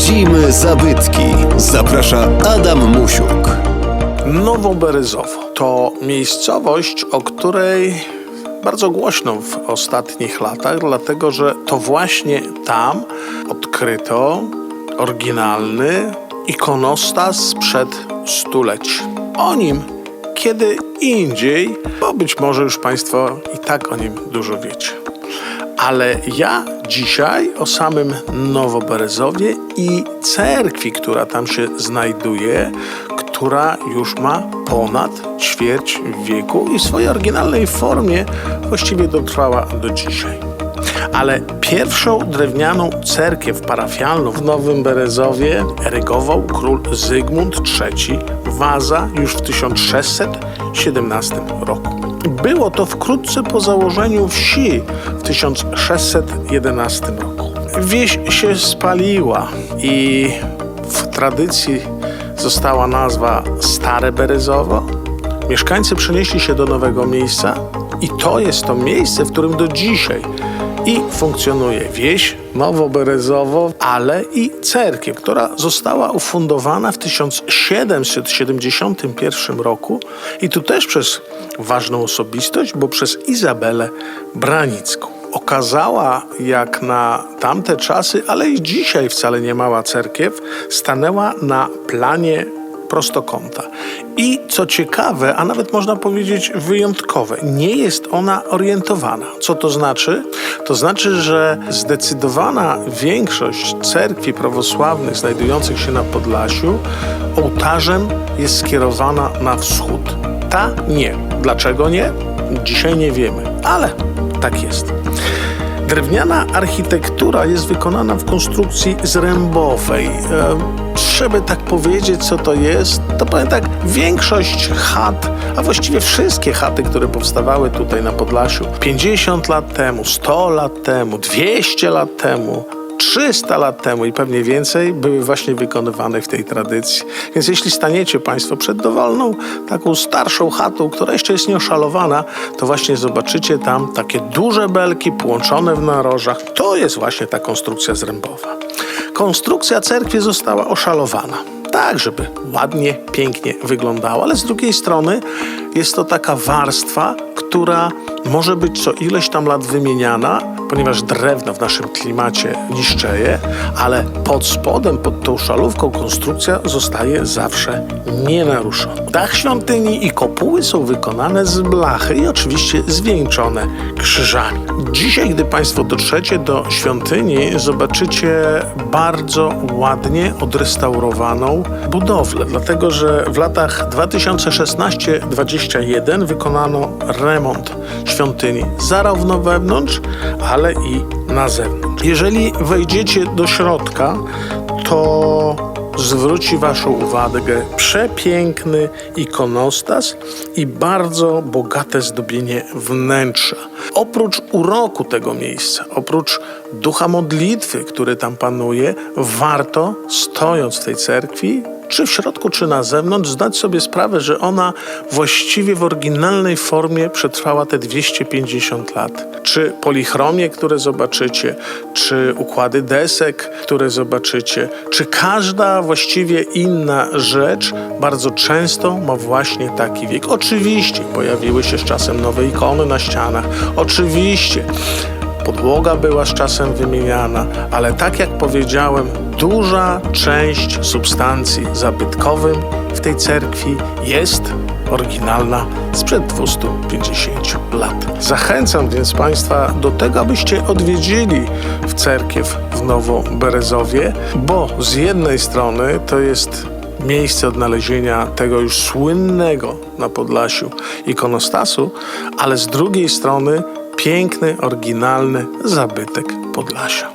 Budzimy zabytki. Zaprasza Adam Musiuk. Nowoberyzowo to miejscowość, o której bardzo głośno w ostatnich latach, dlatego że to właśnie tam odkryto oryginalny ikonostas sprzed stuleci. O nim kiedy indziej, bo być może już Państwo i tak o nim dużo wiecie. Ale ja dzisiaj o samym Nowoberezowie i cerkwi, która tam się znajduje, która już ma ponad ćwierć wieku i w swojej oryginalnej formie właściwie dotrwała do dzisiaj. Ale pierwszą drewnianą cerkiew parafialną w Nowym Berezowie erygował król Zygmunt III Waza już w 1617 roku. Było to wkrótce po założeniu wsi w 1611 roku. Wieś się spaliła i w tradycji została nazwa Stare Berezowo. Mieszkańcy przenieśli się do nowego miejsca i to jest to miejsce, w którym do dzisiaj i funkcjonuje wieś Nowoberezowo, ale i cerkiew, która została ufundowana w 1771 roku i tu też przez ważną osobistość, bo przez Izabelę Branicką. Okazała, jak na tamte czasy, ale i dzisiaj wcale nie mała cerkiew, stanęła na planie prostokąta. I co ciekawe, a nawet można powiedzieć wyjątkowe, nie jest ona orientowana. Co to znaczy? To znaczy, że zdecydowana większość cerkwi prawosławnych znajdujących się na Podlasiu ołtarzem jest skierowana na wschód. Ta nie. Dlaczego nie? Dzisiaj nie wiemy, ale tak jest. Drewniana architektura jest wykonana w konstrukcji zrębowej. E, żeby tak powiedzieć, co to jest, to powiem tak, większość chat, a właściwie wszystkie chaty, które powstawały tutaj na Podlasiu 50 lat temu, 100 lat temu, 200 lat temu, 300 lat temu i pewnie więcej były właśnie wykonywane w tej tradycji. Więc jeśli staniecie Państwo przed dowolną, taką starszą chatą, która jeszcze jest nieoszalowana, to właśnie zobaczycie tam takie duże belki połączone w narożach. To jest właśnie ta konstrukcja zrębowa. Konstrukcja cerkwi została oszalowana tak, żeby ładnie, pięknie wyglądała, ale z drugiej strony jest to taka warstwa, która może być co ileś tam lat wymieniana, ponieważ drewno w naszym klimacie niszczeje, ale pod spodem, pod tą szalówką konstrukcja zostaje zawsze nienaruszona. Dach świątyni i kopuły są wykonane z blachy i oczywiście zwieńczone krzyżami. Dzisiaj, gdy Państwo dotrzecie do świątyni, zobaczycie bardzo ładnie odrestaurowaną budowlę, dlatego że w latach 2016-2021 wykonano remont świątyni zarówno wewnątrz, ale i na zewnątrz. Jeżeli wejdziecie do środka, to zwróci Waszą uwagę przepiękny ikonostas i bardzo bogate zdobienie wnętrza. Oprócz uroku tego miejsca, oprócz ducha modlitwy, który tam panuje, warto, stojąc w tej cerkwi, czy w środku, czy na zewnątrz, zdać sobie sprawę, że ona właściwie w oryginalnej formie przetrwała te 250 lat. Czy polichromie, które zobaczycie, czy układy desek, które zobaczycie, czy każda właściwie inna rzecz bardzo często ma właśnie taki wiek. Oczywiście pojawiły się z czasem nowe ikony na ścianach, oczywiście podłoga była z czasem wymieniana, ale tak jak powiedziałem, duża część substancji zabytkowym w tej cerkwi jest oryginalna sprzed 250 lat. Zachęcam więc Państwa do tego, abyście odwiedzili w cerkiew w Nowoberezowie, bo z jednej strony to jest miejsce odnalezienia tego już słynnego na Podlasiu ikonostasu, ale z drugiej strony piękny, oryginalny zabytek Podlasia.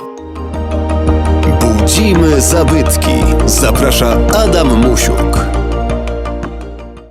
Budzimy zabytki. Zaprasza Adam Musiuk.